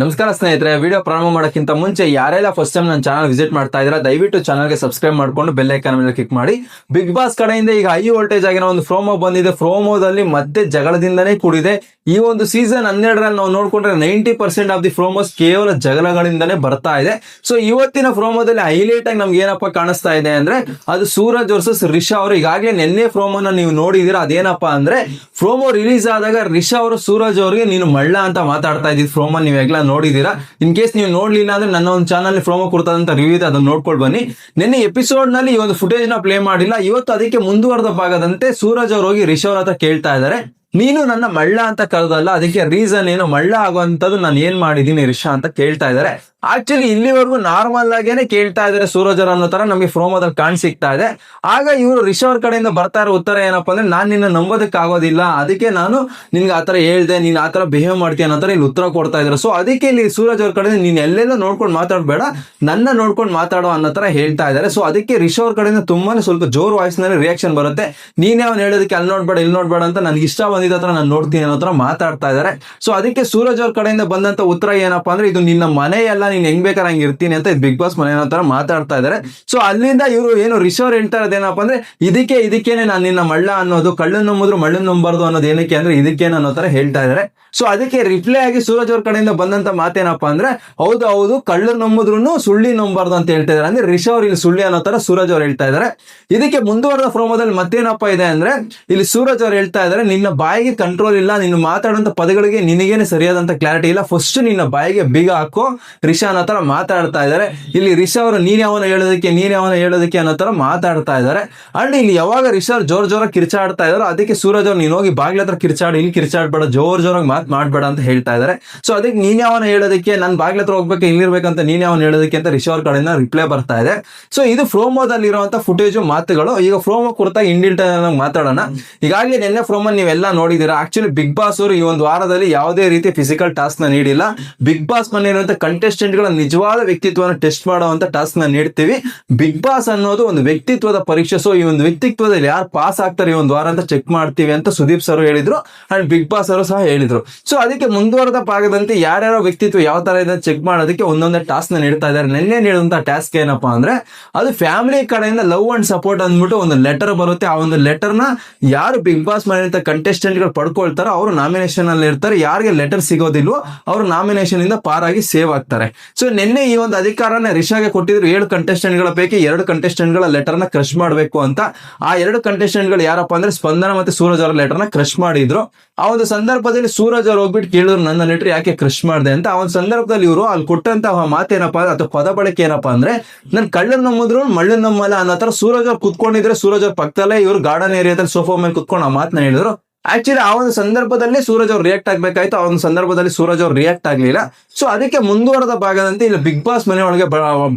ನಮಸ್ಕಾರ ಸ್ನೇಹಿತರೆ ವಿಡಿಯೋ ಪ್ರಾರಂಭ ಮಾಡೋಕ್ಕಿಂತ ಮುಂಚೆ ಯಾರೆಲ್ಲ ಫಸ್ಟ್ ಟೈಮ್ ನನ್ನ ಚಾನಲ್ ವಿಸಿಟ್ ಮಾಡ್ತಾ ಇದ್ರೆ ದಯವಿಟ್ಟು ಚಾನಲ್ಗೆ ಸಬ್ಸ್ಕ್ರೈಬ್ ಮಾಡ್ಕೊಂಡು ಬೆಲ್ ಐಕಾನ್ ಮೇಲೆ ಕ್ಲಿಕ್ ಮಾಡಿ. ಬಿಗ್ ಬಾಸ್ ಕಡೆಯಿಂದ ಈಗ ಹೈ ವೋಲ್ಟೇಜ್ ಆಗಿರೋ ಒಂದು ಫ್ರೋಮೋ ಬಂದಿದೆ. ಫ್ರೋಮೋದಲ್ಲಿ ಮತ್ತೆ ಜಗಳದಿಂದನೇ ಕೂಡಿದೆ. ಈ ಒಂದು ಸೀಸನ್ ಹನ್ನೆರಡರಲ್ಲಿ ನಾವು ನೋಡ್ಕೊಂಡ್ರೆ ninety percent of the promos ಕೇವಲ ಜಗಳಗಳಿಂದನೇ ಬರ್ತಾ ಇದೆ. ಸೊ ಇವತ್ತಿನ ಫ್ರೋಮೋದಲ್ಲಿ ಹೈಲೈಟ್ ಆಗಿ ನಮ್ಗೆ ಏನಪ್ಪ ಕಾಣಿಸ್ತಾ ಇದೆ ಅಂದ್ರೆ, ಅದು ಸೂರಜ್ ವರ್ಸಸ್ ರಿಷಾ ಅವರು ಈಗಾಗಲೇ ನಿನ್ನೆ ಫ್ರೋಮೋನ ನೀವು ನೋಡಿದೀರಾ ಅದೇನಪ್ಪ ಅಂದ್ರೆ ಫ್ರೋಮೋ ರಿಲೀಸ್ ಆದಾಗ ರಿಷಾ ಅವರು ಸೂರಜ್ ಅವರಿಗೆ, ನೀನು ಮಳ್ಳ ಅಂತ ಮಾತಾಡ್ತಾ ಇದ್ದೀವಿ ಫ್ರೋಮೋ ನೀವೆಲ್ಲ ನೋಡಿದೀರಾ ಇನ್ ಕೇಸ್ ನೀವು ನೋಡ್ಲಿಲ್ಲ ಅಂದ್ರೆ ನನ್ನ ಒಂದು ಚಾನಲ್ ಫ್ರೋಮೋ ಕೊಡ್ತದಂತ ರಿವ್ಯೂ ಇದೆ, ಅದನ್ನ ನೋಡ್ಕೊಂಡು ಬನ್ನಿ. ನಿನ್ನೆ ಎಪಿಸೋಡ್ನಲ್ಲಿ ಈ ಒಂದು ಫುಟೇಜ್ನ ಪ್ಲೇ ಮಾಡಿಲ್ಲ. ಇವತ್ತು ಅದಕ್ಕೆ ಮುಂದುವರೆದ ಭಾಗದಂತೆ ಸೂರಜ್ ಅವ್ರು ಹೋಗಿ ರಿಷವ್ರ ಹತ್ರ ಕೇಳ್ತಾ ಇದ್ದಾರೆ ನೀನು ನನ್ನ ಮಳ್ಳ ಅಂತ ಕರೆದಲ್ಲ, ಅದಕ್ಕೆ ರೀಸನ್ ಏನು ಮಳ್ಳ ಆಗುವಂತದ್ದು ನಾನು ಏನ್ ಮಾಡಿದೀನಿ ರಿಷಾ ಅಂತ ಕೇಳ್ತಾ ಇದ್ದಾರೆ ಆಕ್ಚುಲಿ ಇಲ್ಲಿವರೆಗೂ ನಾರ್ಮಲ್ ಆಗೇನೆ ಕೇಳ್ತಾ ಇದ್ದಾರೆ ಸೂರಜರ್ ಅನ್ನೋ ತರ ನಮಗೆ ಫ್ರೋಮೋದಲ್ಲಿ ಕಾಣ್ ಸಿಗ್ತಾ ಇದೆ. ಆಗ ಇವರು ರಿಷವ್ ಅವ್ರ ಕಡೆಯಿಂದ ಬರ್ತಾ ಇರೋ ಉತ್ತರ ಏನಪ್ಪಾ ಅಂದ್ರೆ, ನಾನು ನಿನ್ನ ನಂಬೋದಕ್ಕೆ ಆಗೋದಿಲ್ಲ ಅದಕ್ಕೆ ನಾನು ನಿನ್ಗೆ ಆತರ ಹೇಳ್ದೆ, ನೀನ್ ಆತರ ಬಿಹೇವ್ ಮಾಡ್ತೀಯ ಅನ್ನೋ ತರ ಇಲ್ಲಿ ಉತ್ತರ ಕೊಡ್ತಾ ಇದ್ದಾರೆ. ಸೊ ಅದಕ್ಕೆ ಇಲ್ಲಿ ಸೂರಜ್ ಅವ್ರ ಕಡೆಯಿಂದ ನೀನ್ ಎಲ್ಲೆಲ್ಲ ನೋಡ್ಕೊಂಡು ಮಾತಾಡ್ಬೇಡ, ನನ್ನ ನೋಡ್ಕೊಂಡು ಮಾತಾಡೋ ಅನ್ನೋ ತರ ಹೇಳ್ತಾ ಇದ್ದಾರೆ. ಸೊ ಅದಕ್ಕೆ ರಿಷವ್ ಅವ್ರ ಕಡೆಯಿಂದ ತುಂಬಾನೇ ಸ್ವಲ್ಪ ಜೋರ್ ವಾಯ್ಸ್ನಲ್ಲಿ ರಿಯಾಕ್ಷನ್ ಬರುತ್ತೆ. ನೀನೇ ಅವ್ನು ಹೇಳೋದಕ್ಕೆ ಅಲ್ಲಿ ನೋಡ್ಬೇಡ, ಇಲ್ಲಿ ನೋಡ್ಬೇಡ ಅಂತ ನನ್ಗೆ ಇಷ್ಟ ಬಂದಿದ್ದ ಹತ್ರ ನಾನು ನೋಡ್ತೀನಿ ಅನ್ನೋ ತರ ಮಾತಾಡ್ತಾ ಇದ್ದಾರೆ. ಸೊ ಅದಕ್ಕೆ ಸೂರಜ್ ಅವ್ರ ಕಡೆಯಿಂದ ಬಂದಂತ ಉತ್ತರ ಏನಪ್ಪಾ ಅಂದ್ರೆ, ಇದು ನಿನ್ನ ಮನೆಯಲ್ಲ ನೀನ್ ಹೆಂಗ್ ಬೇಕಾದ್ರೆ ಹಂಗೆ ಇರ್ತೀನಿ ಅಂತ ಬಿಗ್ ಬಾಸ್ ಮನೆ ತರ ಮಾತಾಡ್ತಾ ಇದ್ದಾರೆ ಸೊ ಅಲ್ಲಿಂದ ಇವರು ಏನು ರಿಷೋರ್ ಹೇಳ್ತಾ ಇರೋದೇನಪ್ಪ ಅಂದ್ರೆ, ಇದಕ್ಕೆ ಇದಕ್ಕೇನೆ ನಾನು ನಿನ್ನ ಮಳ್ಳ ಅನ್ನೋದು ಕಳ್ಳು ನಂಬಿದ್ರು ಮಳ್ಳು ನಂಬಾರ್ದು ಅನ್ನೋದು ಏನಕ್ಕೆ ಅಂದ್ರೆ ಇದಕ್ಕೇನು ಅನ್ನೋ ತರ ಹೇಳ್ತಾ ಇದ್ದಾರೆ ಸೊ ಅದಕ್ಕೆ ರಿಪ್ಲೈ ಆಗಿ ಸೂರಜ್ ಅವ್ರ ಕಡೆಯಿಂದ ಬಂದಂತ ಮಾತೇನಪ್ಪ ಅಂದ್ರೆ, ಹೌದು ಹೌದು ಕಳ್ಳು ನಂಬಿದ್ರು ಸುಳ್ಳಿ ನಂಬಾರ್ದು ಅಂತ ಹೇಳ್ತಾ ಇದ್ದಾರೆ ಅಂದ್ರೆ ರಿಷಾ ಅವ್ರು ಇಲ್ಲಿ ಸುಳ್ಳಿ ಅನ್ನೋ ತರ ಸೂರಜ್ ಅವ್ರು ಹೇಳ್ತಾ ಇದ್ದಾರೆ ಇದಕ್ಕೆ ಮುಂದುವರೆದ ಪ್ರೋಮೋದಲ್ಲಿ ಮತ್ತೇನಪ್ಪ ಇದೆ ಅಂದ್ರೆ, ಇಲ್ಲಿ ಸೂರಜ್ ಅವ್ರು ಹೇಳ್ತಾ ಇದ್ದಾರೆ ನಿನ್ನ ಬಾಯಿಗೆ ಕಂಟ್ರೋಲ್ ಇಲ್ಲ ನಿನ್ನ ಮಾತಾಡುವಂತ ಪದಗಳಿಗೆ ನಿನಗೇನೆ ಸರಿಯಾದಂತ ಕ್ಲಾರಿಟಿ ಇಲ್ಲ ಫಸ್ಟ್ ನಿನ್ನ ಬಾಯಿಗೆ ಬೀಗ ಹಾಕೋ ಅನ್ನೋ ತರ ಮಾತಾಡ್ತಾ ಇದ್ದಾರೆ. ಇಲ್ಲಿ ರಿಷಾ ಅವರು, ನೀನ್ ಯಾವನ ಹೇಳೋದಕ್ಕೆ, ನೀನ್ ಯಾವನ ಹೇಳೋದಕ್ಕೆ ಅನ್ನೋ ತರ ಮಾತಾಡ್ತಾ ಇದ್ದಾರೆ. ಅಂಡ್ ಇಲ್ಲಿ ಯಾವಾಗ ರಿಷಾ ಅವ್ರು ಜೋರ್ ಜೋರಾಗಿ ಕಿರ್ಚಾಡ್ತಾ ಇದಾರೋ ಅದಕ್ಕೆ ಸೂರಜ್ ಅವ್ರು, ನೀನು ಹೋಗಿ ಬಾಗ್ಲ ಹತ್ರ ಕಿರ್ಚಾಡು, ಇಲ್ಲಿ ಕಿರ್ಚಾಡ್ಬೇಡ, ಜೋರ್ ಜೋರಾಗಿ ಮಾತು ಮಾಡ್ಬೇಡ ಅಂತ ಹೇಳ್ತಾ ಇದ್ದಾರೆ. ಸೊ ಅದಕ್ಕೆ ನೀನ್ ಯಾವನ ಹೇಳೋದಕ್ಕೆ, ನಾನು ಬಾಗ್ಲ ಹತ್ರ ಹೋಗ್ಬೇಕು, ಇಲ್ಲಿರ್ಬೇಕಂತ ನೀನ್ ಯಾವನ ಹೇಳೋದಕ್ಕೆ ಅಂತ ರಿಷಾ ಅವ್ರ ಕಡೆಯಿಂದ ರಿಪ್ಲೈ ಬರ್ತಾ ಇದೆ. ಸೊ ಇದು ಫ್ರೋಮೋದಲ್ಲಿ ಇರುವಂತ ಫುಟೇಜ್ ಮಾತುಗಳು. ಈಗ ಫ್ರೋಮೋ ಕುರ್ತಾ ಇಂಡಿಲ್ಟ ಮಾತಾಡೋಣ. ಈಗಾಗಲೇ ನಿನ್ನೆ ಫ್ರೋಮೋ ನೀವೆಲ್ಲ ನೋಡಿದೀರಾ ಆಕ್ಚುಲಿ ಬಿಗ್ ಬಾಸ್ ಅವರು ಈ ಒಂದು ವಾರದಲ್ಲಿ ಯಾವುದೇ ರೀತಿ ಫಿಸಿಕಲ್ ಟಾಸ್ಕ್ನ ನೀಡಿಲ್ಲ. ಬಿಗ್ ಬಾಸ್ ಮನೆ ಕಂಟೆಸ್ಟೆಂಟ್ ಗಳ ನಿಜವಾದ ವ್ಯಕ್ತಿತ್ವನ ಟೆಸ್ಟ್ ಮಾಡುವಂತ ಟಾಸ್ಕ್ನ ನೀಡ್ತೀವಿ. ಬಿಗ್ ಬಾಸ್ ಅನ್ನೋದು ಒಂದು ವ್ಯಕ್ತಿತ್ವದ ಪರೀಕ್ಷೆ. ಸೊ ಈ ಒಂದು ವ್ಯಕ್ತಿತ್ವದಲ್ಲಿ ಯಾರು ಪಾಸ್ ಆಗ್ತಾರೆ ಈ ಒಂದು ವಾರ ಅಂತ ಚೆಕ್ ಮಾಡ್ತೀವಿ ಅಂತ ಸುದೀಪ್ ಸರ್ ಹೇಳಿದ್ರು. ಅಂಡ್ ಬಿಗ್ ಬಾಸ್ ಅವರು ಸಹ ಹೇಳಿದ್ರು. ಸೊ ಅದಕ್ಕೆ ಮುಂದುವರೆದ ಭಾಗದಂತೆ ಯಾರ್ಯಾರ ವ್ಯಕ್ತಿತ್ವ ಯಾವ ತರ ಇದೆ ಚೆಕ್ ಮಾಡೋದಕ್ಕೆ ಒಂದೊಂದೇ ಟಾಸ್ಕ್ನ ನೀಡ್ತಾ ಇದ್ದಾರೆ. ನಿನ್ನೆ ನೀಡುವಂತ ಟಾಸ್ಕ್ ಏನಪ್ಪಾ ಅಂದ್ರೆ, ಅದು ಫ್ಯಾಮಿಲಿ ಕಡೆಯಿಂದ ಲವ್ ಅಂಡ್ ಸಪೋರ್ಟ್ ಅಂದ್ಬಿಟ್ಟು ಒಂದು ಲೆಟರ್ ಬರುತ್ತೆ. ಆ ಒಂದು ಲೆಟರ್ನ ಯಾರು ಬಿಗ್ ಬಾಸ್ ಮಾಡಿದಂತ ಕಂಟೆಸ್ಟೆಂಟ್ಗಳು ಪಡ್ಕೊಳ್ತಾರೋ, ಅವರು ನಾಮಿನೇಷನ್ ಅಲ್ಲಿ ಇರ್ತಾರೆ. ಯಾರಿಗೆ ಲೆಟರ್ ಸಿಗೋದಿಲ್ವೋ, ಅವರು ನಾಮಿನೇಷನ್ ಇಂದ ಪಾರಾಗಿ ಸೇವ್ ಆಗ್ತಾರೆ. ಸೊ ನಿನ್ನೆ ಈ ಒಂದು ಅಧಿಕಾರನ ರಿಷಾಗೆ ಕೊಟ್ಟಿದ್ರು ಏಳು ಕಂಟೆಸ್ಟೆಂಟ್ಗಳ ಪೈಕಿ ಎರಡು ಕಂಟೆಸ್ಟೆಂಟ್ಗಳ ಲೆಟರ್ನ ಕ್ರಶ್ ಮಾಡಬೇಕು ಅಂತ. ಆ ಎರಡು ಕಂಟೆಸ್ಟೆಂಟ್ಗಳು ಯಾರಪ್ಪ ಅಂದ್ರೆ ಸ್ಪಂದನ ಮತ್ತೆ ಸೂರಜ್ ಅವರ ಲೆಟರ್ನ ಕ್ರಶ್ ಮಾಡಿದ್ರು. ಆ ಒಂದು ಸಂದರ್ಭದಲ್ಲಿ ಸೂರಜ್ ಅವ್ರು ಹೋಗ್ಬಿಟ್ಟು ಕೇಳಿದ್ರು, ನನ್ನ ಲೆಟರ್ ಯಾಕೆ ಕ್ರಶ್ ಮಾಡಿದೆ? ಅಂತ. ಆ ಒಂದು ಸಂದರ್ಭದಲ್ಲಿ ಇವರು ಅಲ್ಲಿ ಕೊಟ್ಟಂತ ಮಾತೇನಪ್ಪ ಅಥವಾ ಪದ ಬಳಕೆ ಏನಪ್ಪಾ ಅಂದ್ರೆ, ನನ್ ಕಳ್ಳನ್ ನಂಬಿದ್ರು, ಮಳ್ಳನ್ ನಮ್ಮಲ್ಲ ಅನ್ನೋ ತರ ಸೂರಜ್ ಅವ್ರು ಕುತ್ಕೊಂಡಿದ್ರೆ ಸೂರಜ್ ಅವ್ರ ಪಕ್ಕದಲ್ಲೇ ಇವರು ಗಾರ್ಡನ್ ಏರಿಯಾದಲ್ಲಿ ಸೋಫಾ ಮೇಲೆ ಕುತ್ಕೊಂಡು ಆ ಮಾತನ್ನ ಹೇಳಿದ್ರು. ಆಕ್ಚುಲಿ ಆ ಒಂದು ಸಂದರ್ಭದಲ್ಲಿ ಸೂರಜ್ ಅವ್ರು ರಿಯಾಕ್ಟ್ ಆಗ್ಬೇಕಾಯ್ತು. ಆ ಒಂದು ಸಂದರ್ಭದಲ್ಲಿ ಸೂರಜ್ ಅವ್ರು ರಿಯಾಕ್ಟ್ ಆಗ್ಲಿಲ್ಲ. ಸೊ ಅದಕ್ಕೆ ಮುಂದುವರೆದ ಭಾಗದಂತೆ ಇಲ್ಲಿ ಬಿಗ್ ಬಾಸ್ ಮನೆ ಒಳಗೆ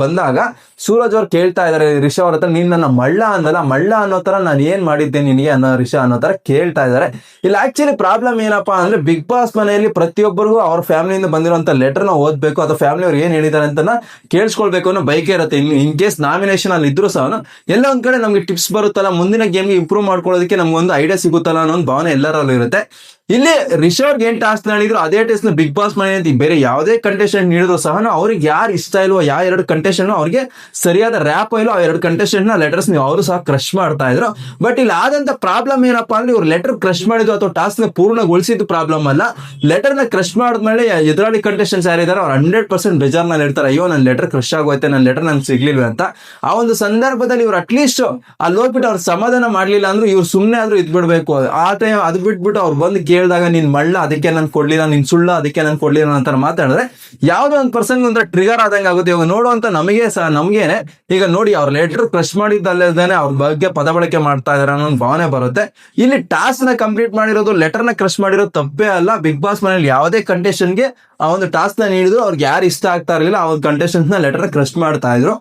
ಬಂದಾಗ ಸೂರಜ್ ಅವ್ರು ಕೇಳ್ತಾ ಇದಾರೆ ರಿಷಾ ಅವ್ರ ಹತ್ರ ನೀನ್ ನನ್ನ ಮಳ್ಳ ಅಂದಲ್ಲ, ಮಳ್ಳ ಅನ್ನೋ ತರ ನಾನು ಏನ್ ಮಾಡಿದ್ದೆ ನಿನಗೆ ಅನ್ನೋ ರಿಷಾ ಅನ್ನೋ ತರ ಕೇಳ್ತಾ ಇದಾರೆ. ಇಲ್ಲಿ ಆಕ್ಚುಲಿ ಪ್ರಾಬ್ಲಮ್ ಏನಪ್ಪಾ ಅಂದ್ರೆ ಬಿಗ್ ಬಾಸ್ ಮನೆಯಲ್ಲಿ ಪ್ರತಿಯೊಬ್ಬರಿಗೂ ಅವ್ರ ಫ್ಯಾಮಿಲಿಯಿಂದ ಬಂದಿರುವಂತ ಲೆಟರ್ನ ಓದ್ಬೇಕು, ಅಥವಾ ಫ್ಯಾಮಿಲಿ ಅವ್ರು ಏನ್ ಹೇಳಿದ್ದಾರೆ ಅಂತ ಕೇಳಿಸ್ಕೊಳ್ಬೇಕು ಅನ್ನೋ ಬೈಕೇ ಇರುತ್ತೆ. ಇನ್ ಕೇಸ್ ನಾಮಿನೇಷನ್ ಅಲ್ಲಿ ಇದ್ರು ಸಹ ಎಲ್ಲ ಒಂದ್ ಕಡೆ ನಮ್ಗೆ ಟಿಪ್ಸ್ ಬರುತ್ತಲ್ಲ, ಮುಂದಿನ ಗೇಮ್ಗೆ ಇಂಪ್ರೂವ್ ಮಾಡ್ಕೊಳ್ಳೋದಕ್ಕೆ ನಮ್ಗೆ ಒಂದು ಐಡಿಯಾ ಸಿಗುತ್ತಲ್ಲ ಅನ್ನೋ ಒಂದು ಭಾವನೆ ಎಲ್ಲರಲ್ಲೂ ಇರುತ್ತೆ ಇಲ್ಲಿ ರಿಷಬ್ ಏನ್ ಟಾಸ್ಕ್ ಹೇಳಿದ್ರು ಅದೇ ಟೆಸ್ಟ್ನ ಬಿಗ್ ಬಾಸ್ ಮನೆ ಅಂತ ಬೇರೆ ಯಾವುದೇ ಕಂಟೆಸ್ಟೆಂಟ್ ನೀಡಿದ್ರು ಸಹ ಅವ್ರಿಗೆ ಯಾರು ಇಷ್ಟ ಇಲ್ವೋ ಯಾವ ಎರಡು ಕಂಟೆಸ್ಟೆಂಟ್ ಅವ್ರಿಗೆ ಸರಿಯಾದ ರ್ಯಾಪ್ ಇಲ್ಲೋ ಆ ಎರಡು ಕಂಟೆಸ್ಟೆಂಟ್ನ ಲೆಟರ್ಸ್ ನೀವು ಅವರು ಸಹ ಕ್ರಶ್ ಮಾಡ್ತಾ ಇದ್ರು. ಬಟ್ ಇಲ್ಲಿ ಆದಂತ ಪ್ರಾಬ್ಲಮ್ ಏನಪ್ಪಾ ಅಂದ್ರೆ ಇವ್ರು ಲೆಟರ್ ಕ್ರಶ್ ಮಾಡಿದ್ರು ಅಥವಾ ಟಾಸ್ಕ್ನ ಪೂರ್ಣಗೊಳಿಸಿದ್ದು ಪ್ರಾಬ್ಲಮ್ ಅಲ್ಲ. ಲೆಟರ್ನ ಕ್ರಶ್ ಮಾಡಿದ್ಮೇಲೆ ಎದುರಾಳಿ ಕಂಟೆಸ್ಟೆಂಟ್ಸ್ ಯಾರಿದ್ದಾರೆ ಅವ್ರು ಹಂಡ್ರೆಡ್ ಪರ್ಸೆಂಟ್ ಬೇಜಾರ್ನಲ್ಲಿ ಇರ್ತಾರೆ. ಅಯ್ಯೋ ನನ್ನ ಲೆಟರ್ ಕ್ರಶ್ ಆಗೋಯ್ತೆ ನನ್ನ ಲೆಟರ್ ನಂಗೆ ಸಿಗ್ಲಿಲ್ವ ಅಂತ. ಆ ಒಂದು ಸಂದರ್ಭದಲ್ಲಿ ಇವ್ರು ಅಟ್ಲೀಸ್ಟ್ ಅಲ್ಲಿ ಹೋಗ್ಬಿಟ್ಟು ಅವ್ರು ಸಮಾಧಾನ ಮಾಡ್ಲಿಲ್ಲ ಅಂದ್ರೆ ಇವ್ರು ಸುಮ್ಮನೆ ಆದ್ರೂ ಇದ್ಬಿಡ್ಬೇಕು. ಆ ಟೈಮ್ ಅದು ಬಿಟ್ಬಿಟ್ಟು ಅವ್ರು ಬಂದು ಕೇಳಿದಾಗ ನೀನ್ ಮಳ್ಳ, ಅದಕ್ಕೆ ನನ್ ಕೊಡ್ಲಿಲ್ಲ, ನಿನ್ ಸುಳ್ಳ, ಅದಕ್ಕೆ ನನ್ ಕೊಡ್ಲಿಲ್ಲ ಅಂತ ಮಾತಾಡಿದ್ರೆ ಯಾವ್ದೋ ಒಂದು ಪರ್ಸನ್ ಒಂಥರ ಟ್ರಿಗರ್ ಆದಂಗ ಆಗುತ್ತೆ. ಇವಾಗ ನೋಡುವಂತ ನಮಗೆ ಸಹ ನಮ್ಗೇನೆ, ಈಗ ನೋಡಿ ಅವ್ರ ಲೆಟರ್ ಕ್ರಶ್ ಮಾಡಿದ್ದಲ್ಲದೇನೆ ಅವ್ರ ಬಗ್ಗೆ ಪದ ಬಳಕೆ ಮಾಡ್ತಾ ಇದಾರೆ ಅನ್ನೋ ಭಾವನೆ ಬರುತ್ತೆ. ಇಲ್ಲಿ ಟಾಸ್ಕ್ನ ಕಂಪ್ಲೀಟ್ ಮಾಡಿರೋದು ಲೆಟರ್ನ ಕ್ರಶ್ ಮಾಡಿರೋದು ತಪ್ಪೇ ಅಲ್ಲ. ಬಿಗ್ ಬಾಸ್ ಮನೇಲಿ ಯಾವುದೇ ಗೆ ಆ ಒಂದು ಟಾಸ್ಕ್ನ ನೀಡಿದ್ರು, ಅವ್ರಿಗೆ ಯಾರು ಇಷ್ಟ ಆಗ್ತಾ ಇರಲಿಲ್ಲ, ಆ ಒಂದು ಕಂಟೆಸ್ಟೆಂಟ್ನ ಲೆಟರ್ ಕ್ರಶ್ ಮಾಡ್ತಾ ಇದ್ರು.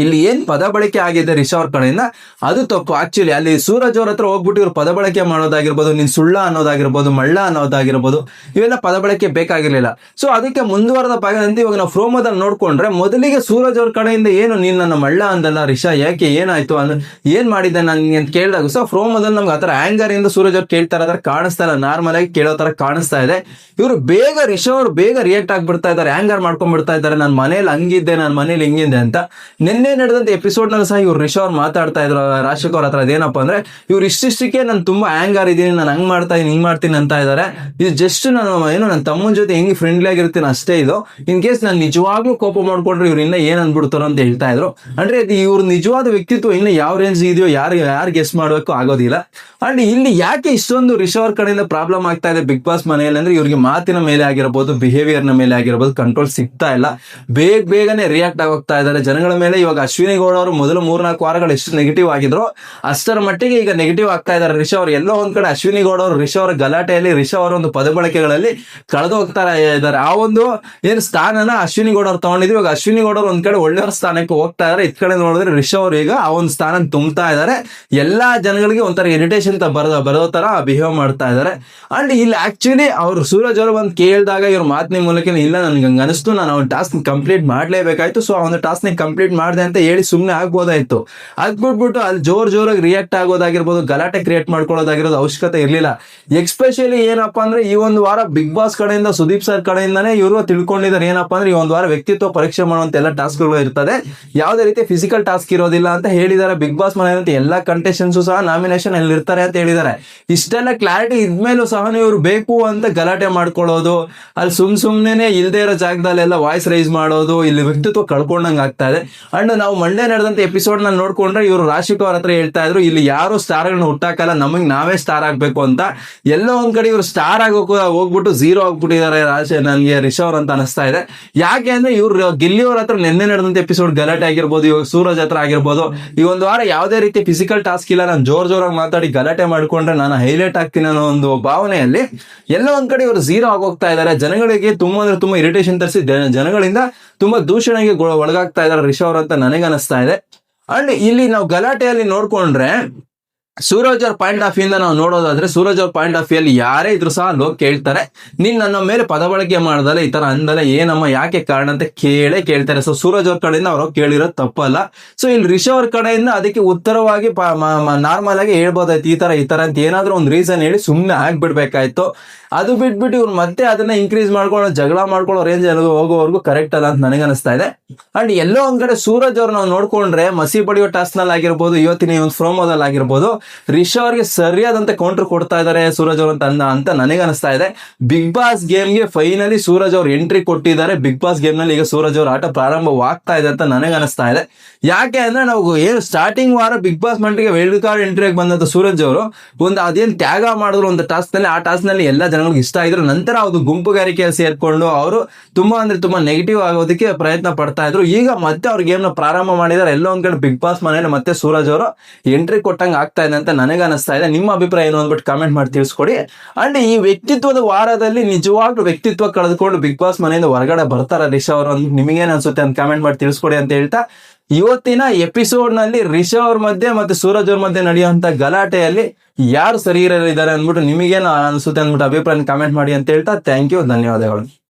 ಇಲ್ಲಿ ಏನ್ ಪದ ಬಳಕೆ ಆಗಿದೆ ರಿಷಾ ಅವ್ರ ಕಡೆಯಿಂದ ಅದು ತಪ್ಪು. ಆಕ್ಚುಲಿ ಅಲ್ಲಿ ಸೂರಜ್ ಅವ್ರ ಹತ್ರ ಹೋಗ್ಬಿಟ್ಟು ಇವ್ರು ಪದ ಬಳಕೆ ಮಾಡೋದಾಗಿರ್ಬೋದು, ನೀನ್ ಸುಳ್ಳ ಅನ್ನೋದಾಗಿರ್ಬೋದು, ಮಳ್ಳ ಅನ್ನೋದಾಗಿರ್ಬೋದು, ಇವೆಲ್ಲ ಪದ ಬಳಕೆ ಬೇಕಾಗಿರ್ಲಿಲ್ಲ. ಸೊ ಅದಕ್ಕೆ ಮುಂದುವರೆದ ಭಾಗದಿಂದ ಇವಾಗ ನಾವು ಫ್ರೋಮೋದಲ್ಲಿ ನೋಡ್ಕೊಂಡ್ರೆ ಮೊದಲಿಗೆ ಸೂರಜ್ ಅವ್ರ ಕಡೆಯಿಂದ ಏನು ನೀನ್ ನನ್ನ ಮಳ್ಳ ಅಂದಲ್ಲ, ರಿಷಾ, ಯಾಕೆ ಏನಾಯ್ತು ಅಂದ್ರೆ ಏನ್ ಮಾಡಿದ್ದೆ ನನ್ಗೆ ಅಂತ ಕೇಳಿದಾಗ ಸೊ ಫ್ರೋಮೋದಲ್ಲಿ ನಮ್ಗೆ ಆತರ ಆಂಗರ್ ಇಂದ ಸೂರಜ್ ಅವ್ರು ಕೇಳ್ತಾ ಇರೋದ್ರ ಕಾಣಿಸ್ತಾ ಇಲ್ಲ. ನಾರ್ಮಲ್ ಆಗಿ ಕೇಳೋ ತರ ಕಾಣಿಸ್ತಾ ಇದೆ. ಇವರು ಬೇಗ ರಿಷಾ ಅವ್ರು ಬೇಗ ರಿಯಾಕ್ಟ್ ಆಗ್ಬಿಡ್ತಾ ಇದ್ದಾರೆ ಆಂಗರ್ ಮಾಡ್ಕೊಂಡ್ಬಿಡ್ತಾ ಇದ್ದಾರೆ. ನಾನು ಮನೇಲಿ ಹಂಗಿದ್ದೆ, ನಾನು ಮನೇಲಿ ಹಿಂಗಿದ್ದೆ ಅಂತ. ನಿನ್ನೆ ನಡೆದಂತ ಎಪಿಸೋಡ್ನಲ್ಲಿ ಸಹ ಇವ್ರು ರಿಷಾ ಅವ್ರು ಮಾತಾಡ್ತಾ ಇದ್ರು. ರಾಶಿಕ್ ಅವ್ರ ಹತ್ರ ಅದೇನಪ್ಪ ಅಂದ್ರೆ, ಇವ್ರು ಇಷ್ಟಿಷ್ಟಕ್ಕೆ ನಾನು ತುಂಬಾ ಆಂಗರ್ ಇದೀನಿ, ನಾನು ಹಂಗ್ ಮಾಡ್ತಾ ಇದೀನಿ, ಹಿಂಗ್ ಮಾಡ್ತೀನಿ ಅಂತ ಇದಾರೆ. ಇದು ಜಸ್ಟ್ ನಾನು ಏನು ನನ್ನ ತಮ್ಮನ ಜೊತೆ ಹೆಂಗ್ ಫ್ರೆಂಡ್ಲಿ ಆಗಿರ್ತೀನಿ ಅಷ್ಟೇ ಇದು. ಇನ್ ಕೇಸ್ ನಾನು ನಿಜವಾಗ್ಲೂ ಕೋಪ ಮಾಡ್ಕೊಂಡ್ರೆ ಇವ್ರು ಇನ್ನ ಏನ್ ಅನ್ಬಿಡ್ತಾರೋ ಅಂತ ಹೇಳ್ತಾ ಇದ್ರು. ಅಂದ್ರೆ ಇದು ಇವ್ರ ನಿಜವಾದ ವ್ಯಕ್ತಿತ್ವ ಇನ್ನ ಯಾವ ರೇಂಜ್ ಇದೆಯೋ, ಯಾರು ಯಾರು ಗೆಸ್ ಮಾಡ್ಬೇಕು ಆಗೋದಿಲ್ಲ. ಅಂಡ್ ಇಲ್ಲಿ ಯಾಕೆ ಇಷ್ಟೊಂದು ರಿಷವರ್ ಕಡೆಯಿಂದ ಪ್ರಾಬ್ಲಮ್ ಆಗ್ತಾ ಇದೆ ಬಿಗ್ ಬಾಸ್ ಮನೆಯಲ್ಲಿ ಅಂದ್ರೆ ಇವ್ರಿಗೆ ಮಾತಿನ ಮೇಲೆ ಆಗಿರಬಹುದು ಬಿಹೇವಿಯರ್ನ ಮೇಲೆ ಆಗಿರ್ಬೋದು ಕಂಟ್ರೋಲ್ ಸಿಗ್ತಾ ಇಲ್ಲ. ಬೇಗ ಬೇಗನೆ ರಿಯಾಕ್ಟ್ ಆಗೋಗ್ತಾ ಇದ್ದಾರೆ ಜನಗಳ ಮೇಲೆ ಇವಾಗ ಅಶ್ವಿನಿ ಗೌಡ ಅವರು ಮೊದಲು ಮೂರ್ನಾಲ್ಕು ವಾರಗಳು ಎಷ್ಟು ನೆಗೆಟಿವ್ ಆಗಿದ್ರು, ಅಷ್ಟರ ಮಟ್ಟಿಗೆ ಈಗ ನೆಗೆಟಿವ್ ಆಗ್ತಾ ಇದ್ದಾರೆ. ರಿಷಾ ಅವರು ಎಲ್ಲೋ ಒಂದ್ ಕಡೆ ಅಶ್ವಿನಿ ಗೌಡ ಅವರು ರಿಷಾ ಅವರ ಗಲಾಟೆಯಲ್ಲಿ ರಿಷಾ ಅವರ ಒಂದು ಪದ ಬಳಕೆಗಳಲ್ಲಿ ಕಳೆದು ಹೋಗ್ತಾ ಇದ್ದಾರೆ. ಆ ಒಂದು ಏನು ಸ್ಥಾನನ ಅಶ್ವಿನಿ ಗೌಡ ಅವ್ರು ತಗೊಂಡಿದ್ರು. ಇವಾಗ ಅಶ್ವಿನಿ ಗೌಡ ಅವ್ರು ಒಂದ್ ಕಡೆ ಒಳ್ಳೆಯವರ ಸ್ಥಾನಕ್ಕೆ ಹೋಗ್ತಾ ಇದಾರೆ. ಇದ್ ಕಡೆ ನೋಡಿದ್ರೆ ರಿಷಾ ಅವರು ಈಗ ಆ ಒಂದು ಸ್ಥಾನ ತುಂಬ್ತಾ ಇದ್ದಾರೆ. ಎಲ್ಲಾ ಜನಗಳಿಗೆ ಒಂಥರ ಇರಿಟೇಷನ್ ಬರೋ ಬರೋ ತರ ಬಿಹೇವ್ ಮಾಡ್ತಾ ಇದ್ದಾರೆ. ಅಂಡ್ ಇಲ್ಲಿ ಆಕ್ಚುಲಿ ಅವ್ರು ಸೂರಜ್ ಅವರು ಬಂದು ಕೇಳಿದಾಗ ಇವ್ರ ಮಾತಿನ ಮೂಲಕ ಇಲ್ಲ. ನನ್ಗೆ ಹಂಗ ಅನಿಸ್ತು ನಾನು ಅವ್ನ ಟಾಸ್ಕ್ ಕಂಪ್ಲೀಟ್ ಮಾಡ್ಲೇಬೇಕಾಯ್ತು. ಸೊ ಅವನ ಟಾಸ್ಕ್ ಕಂಪ್ಲೀಟ್ ಮಾಡಿದೆ ಅಂತ ಹೇಳಿ ಸುಮ್ಮನೆ ಆಗ್ಬೋದಾಯ್ತು. ಅದ್ ಬಿಟ್ಬಿಟ್ಟು ಅಲ್ಲಿ ಜೋರ್ ಜೋರಾಗಿ ರಿಯಾಕ್ಟ್ ಆಗೋದಾಗಿರ್ಬೋದು, ಗಲಾಟೆ ಕ್ರಿಯೇಟ್ ಮಾಡ್ಕೊಳ್ಳೋದಾಗಿರೋದು ಅವಶ್ಯಕತೆ ಇರಲಿಲ್ಲ. ಎಕ್ಸ್ಪೆಷಲಿ ಏನಪ್ಪಾ ಅಂದ್ರೆ ಈ ಒಂದು ವಾರ ಬಿಗ್ ಬಾಸ್ ಕಡೆಯಿಂದ, ಸುದೀಪ್ ಸರ್ ಕಡೆಯಿಂದಾನೇ ಇವರು ತಿಳ್ಕೊಂಡಿದ್ದಾರೆ ಏನಪ್ಪಾ ಅಂದ್ರೆ ಈ ಒಂದು ವಾರ ವ್ಯಕ್ತಿತ್ವ ಪರೀಕ್ಷೆ ಮಾಡುವಂತ ಎಲ್ಲ ಟಾಸ್ಕ್ಗಳು ಇರ್ತದೆ. ಯಾವುದೇ ರೀತಿ ಫಿಸಿಕಲ್ ಟಾಸ್ಕ್ ಇರೋದಿಲ್ಲ ಅಂತ ಹೇಳಿದ್ದಾರೆ. ಬಿಗ್ ಬಾಸ್ ಮನೆಯಲ್ಲಿ ಎಲ್ಲಾ ಕಂಟೆಸ್ಟೆಂಟ್ಸ್ ಸಹ ನಾಮಿನೇಷನ್ ಅಲ್ಲಿ ಇರ್ತಾರೆ ಅಂತ ಹೇಳಿದ್ದಾರೆ. ಇಷ್ಟೆಲ್ಲ ಕ್ಲಾರಿಟಿ ಇದ್ಮೇಲೂ ಸಹ ಇವರು ಬೇಕು ಅಂತ ಗಲಾಟೆ ಮಾಡ್ಕೊಳ್ಳೋದು, ಅಲ್ಲಿ ಸುಮ್ ಸುಮ್ನೆ ಇಲ್ದೇ ಇರೋ ಜಾಗದಲ್ಲೆಲ್ಲ ವಾಯ್ಸ್ ರೈಸ್ ಮಾಡೋದು, ಇಲ್ಲಿ ವ್ಯಕ್ತಿತ್ವ ಕಳ್ಕೊಂಡಂಗ್ ಆಗ್ತಾ ಇದೆ. ಅಂಡ್ ನಾವು ಮಂಡೆ ನಡೆದಂತ ಎಪಿಸೋಡ್ನಲ್ಲಿ ನೋಡ್ಕೊಂಡ್ರೆ ಇವರು ರಾಶಿಕ್ ಅವ್ರ ಹತ್ರ ಹೇಳ್ತಾ ಇದ್ರು, ಇಲ್ಲಿ ಯಾರು ಸ್ಟಾರ್ ಗಳನ್ನ ಹುಟ್ಟಾಕಲ್ಲ, ನಮಗ್ ನಾವೇ ಸ್ಟಾರ್ ಆಗ್ಬೇಕು ಅಂತ. ಎಲ್ಲೋ ಒಂದ್ ಕಡೆ ಇವರು ಸ್ಟಾರ್ ಆಗೋಕು ಹೋಗ್ಬಿಟ್ಟು ಝೀರೋ ಆಗ್ಬಿಟ್ಟಿದ್ದಾರೆ ರಾಶಿ ನನ್ಗೆ ರಿಷವ್ ಅಂತ ಅನಿಸ್ತಾ ಇದೆ. ಯಾಕೆ ಅಂದ್ರೆ ಇವ್ರು ಗಿಲ್ಲಿ ಅವ್ರ ಹತ್ರ ನಿನ್ನೆ ನಡೆದಂತ ಎಪಿಸೋಡ್ ಗಲಾಟೆ ಆಗಿರ್ಬೋದು, ಇವಾಗ ಸೂರಜ್ ಹತ್ರ ಆಗಿರ್ಬೋದು. ಈ ಒಂದು ವಾರ ಯಾವುದೇ ರೀತಿ ಫಿಸಿಕಲ್ ಟಾಸ್ಕ್ ಇಲ್ಲ, ನಾನು ಜೋರ್ ಜೋರಾಗಿ ಮಾತಾಡಿ ಗಲಾಟೆ ಮಾಡ್ಕೊಂಡ್ರೆ ನಾನು ಹೈಲೈಟ್ ಆಗ್ತೀನಿ ಅನ್ನೋ ಒಂದು ಭಾವನೆಯಲ್ಲಿ ಎಲ್ಲೋ ಒಂದ್ ಕಡೆ ಇವರು ಝೀರೋ ಆಗೋಗ್ತಾ ಇದ್ದಾರೆ ಜನಗಳಿಗೆ ತುಂಬಾ ಅಂದ್ರೆ ತುಂಬಾ ಇರಿಟೇಷನ್ ತರಿಸಿ ಜನಗಳಿಂದ ತುಂಬಾ ದೂಷಣೆಗೆ ಒಳಗಾಗ್ತಾ ಇದಾರೆ ರಿಷವ್ ಅವ್ರು ಅಂತ ನನಗೆ ಅನಿಸ್ತಾ ಇದೆ. ಅಂಡ್ ಇಲ್ಲಿ ನಾವು ಗಲಾಟೆಯಲ್ಲಿ ನೋಡ್ಕೊಂಡ್ರೆ ಸೂರಜ್ ಅವ್ರ ಪಾಯಿಂಟ್ ಆಫ್ ಇಂದ ನಾವು ನೋಡೋದಾದ್ರೆ ಸೂರಜ್ ಅವ್ರ ಪಾಯಿಂಟ್ ಆಫ್ ಅಲ್ಲಿ ಯಾರೇ ಇದ್ರು ಸಹ ಹೋಗಿ ಕೇಳ್ತಾರೆ. ನೀನ್ ನನ್ನ ಮೇಲೆ ಪದ ಬಳಕೆ ಮಾಡ್ದಲೆ ಈ ತರ ಅಂದಲ್ಲ ಏನಮ್ಮ, ಯಾಕೆ ಕಾರಣ ಅಂತ ಕೇಳೇ ಕೇಳ್ತಾರೆ. ಸೊ ಸೂರಜ್ ಅವ್ರ ಕಡೆಯಿಂದ ಅವ್ರು ಕೇಳಿರೋದು ತಪ್ಪಲ್ಲ. ಸೊ ಇಲ್ಲಿ ರಿಷ ಅವ್ರ ಕಡೆಯಿಂದ ಅದಕ್ಕೆ ಉತ್ತರವಾಗಿ ನಾರ್ಮಲ್ ಆಗಿ ಹೇಳ್ಬೋದಾಯ್ತು, ಈ ತರ ಈ ತರ ಅಂತ ಏನಾದ್ರೂ ಒಂದು ರೀಸನ್ ಹೇಳಿ ಸುಮ್ಮನೆ ಆಗ್ಬಿಡ್ಬೇಕಾಯ್ತು. ಅದು ಬಿಟ್ಬಿಟ್ಟು ಇವ್ರು ಮತ್ತೆ ಅದನ್ನ ಇನ್ಕ್ರೀಸ್ ಮಾಡ್ಕೊಳ್ಳೋ, ಜಗಳ ಮಾಡ್ಕೊಳ್ಳೋ ರೇಂಜ್ ಹೋಗೋವರೆಗೂ ಕರೆಕ್ಟ್ ಅಲ್ಲ ಅಂತ ನನಗೆ ಅನಿಸ್ತಾ ಇದೆ. ಅಂಡ್ ಎಲ್ಲೋ ಒಂದ್ ಕಡೆ ಸೂರಜ್ ಅವ್ರು ನಾವು ನೋಡ್ಕೊಂಡ್ರೆ ಮಸಿ ಬಡಿಯೋ ಟಾಸ್ಕ್ನಲ್ಲಿ ಆಗಿರ್ಬೋದು ಇವತ್ತಿನ ಒಂದು ಫ್ರೋಮೋದಲ್ಲಿ ಆಗಿರ್ಬೋದು ರಿಷಾ ಅವ್ರಿಗೆ ಸರಿಯಾದಂತೆ ಕೌಂಟರ್ ಕೊಡ್ತಾ ಇದ್ದಾರೆ ಸೂರಜ್ ಅವ್ರು ಅಂತ ಅಂತ ನನಗೆ ಅನಿಸ್ತಾ ಇದೆ. ಬಿಗ್ ಬಾಸ್ ಗೇಮ್ಗೆ ಫೈನಲಿ ಸೂರಜ್ ಅವ್ರು ಎಂಟ್ರಿ ಕೊಟ್ಟಿದ್ದಾರೆ. ಬಿಗ್ ಬಾಸ್ ಗೇಮ್ನಲ್ಲಿ ಈಗ ಸೂರಜ್ ಅವ್ರ ಆಟ ಪ್ರಾರಂಭವಾಗ್ತಾ ಇದೆ ಅಂತ ನನಗೆ ಅನಿಸ್ತಾ ಇದೆ. ಯಾಕೆ ಅಂದ್ರೆ ನಾವು ಏನು ಸ್ಟಾರ್ಟಿಂಗ್ ವಾರ ಬಿಗ್ ಬಾಸ್ ಮಂಟ್ರಿಗೆ ವೈಲ್ಡ್ ಕಾರ್ಡ್ ಎಂಟ್ರಿಗೆ ಬಂದಂತ ಸೂರಜ್ ಅವರು ಒಂದು ಅದೇನು ತ್ಯಾಗ ಮಾಡಿದ್ರು ಒಂದು ಟಾಸ್ಕ್ನಲ್ಲಿ, ಆ ಟಾಸ್ಕ್ನಲ್ಲಿ ಎಲ್ಲ ಜನಗಳಿಗೆ ಇಷ್ಟ ಆಗಿದ್ರು ನಂತರ ಅದು ಗುಂಪುಗಾರಿಕೆಯಲ್ಲಿ ಸೇರ್ಕೊಂಡು ಅವರು ತುಂಬಾ ಅಂದ್ರೆ ತುಂಬಾ ನೆಗೆಟಿವ್ ಆಗೋದಕ್ಕೆ ಪ್ರಯತ್ನ ಪಡ್ತಾ ಇದ್ರು. ಈಗ ಮತ್ತೆ ಅವ್ರ ಗೇಮ್ನ ಪ್ರಾರಂಭ ಮಾಡಿದಾರೆ ಎಲ್ಲೋ ಒಂದ್ ಕಡೆ ಬಿಗ್ ಬಾಸ್ ಮನೆಯಲ್ಲಿ ಮತ್ತೆ ಸೂರಜ್ ಅವರು ಎಂಟ್ರಿ ಕೊಟ್ಟಂಗೆ ಆಗ್ತಾ ಇದೆ. ಅಂತ ನನಗೆ ಅನಿಸ್ತಾ ಇದೆ. ನಿಮ್ಮ ಅಭಿಪ್ರಾಯ ಏನು ಅಂದ್ಬಿಟ್ಟು ಕಾಮೆಂಟ್ ಮಾಡಿ ತಿಳಿಸ್ಕೊಡಿ. ಅಂಡ್ ಈ ವ್ಯಕ್ತಿತ್ವದ ವಾರದಲ್ಲಿ ನಿಜವಾಗ್ಲೂ ವ್ಯಕ್ತಿತ್ವ ಕಳೆದುಕೊಂಡು ಬಿಗ್ ಬಾಸ್ ಮನೆಯಿಂದ ಹೊರಗಡೆ ಬರ್ತಾರ ರಿಷಾ ಅವರು ನಿಮಗೇನು ಅನ್ಸುತ್ತೆ ಅಂತ ಕಾಮೆಂಟ್ ಮಾಡಿ ತಿಳಿಸ್ಕೊಡಿ ಅಂತ ಹೇಳ್ತಾ. ಇವತ್ತಿನ ಎಪಿಸೋಡ್ನಲ್ಲಿ ರಿಷಾ ಅವ್ರ ಮಧ್ಯೆ ಮತ್ತೆ ಸೂರಜ್ ಅವ್ರ ಮಧ್ಯೆ ನಡೆಯುವಂತ ಗಲಾಟೆಯಲ್ಲಿ ಯಾರು ಸರಿ ಇದ್ದಾರೆ ಅಂದ್ಬಿಟ್ಟು ನಿಮಗೇನು ಅನ್ಸುತ್ತೆ ಅಂದ್ಬಿಟ್ಟು ಅಭಿಪ್ರಾಯ ಕಾಮೆಂಟ್ ಮಾಡಿ ಅಂತ ಹೇಳ್ತಾ. ಥ್ಯಾಂಕ್ ಯು ಧನ್ಯವಾದಗಳು.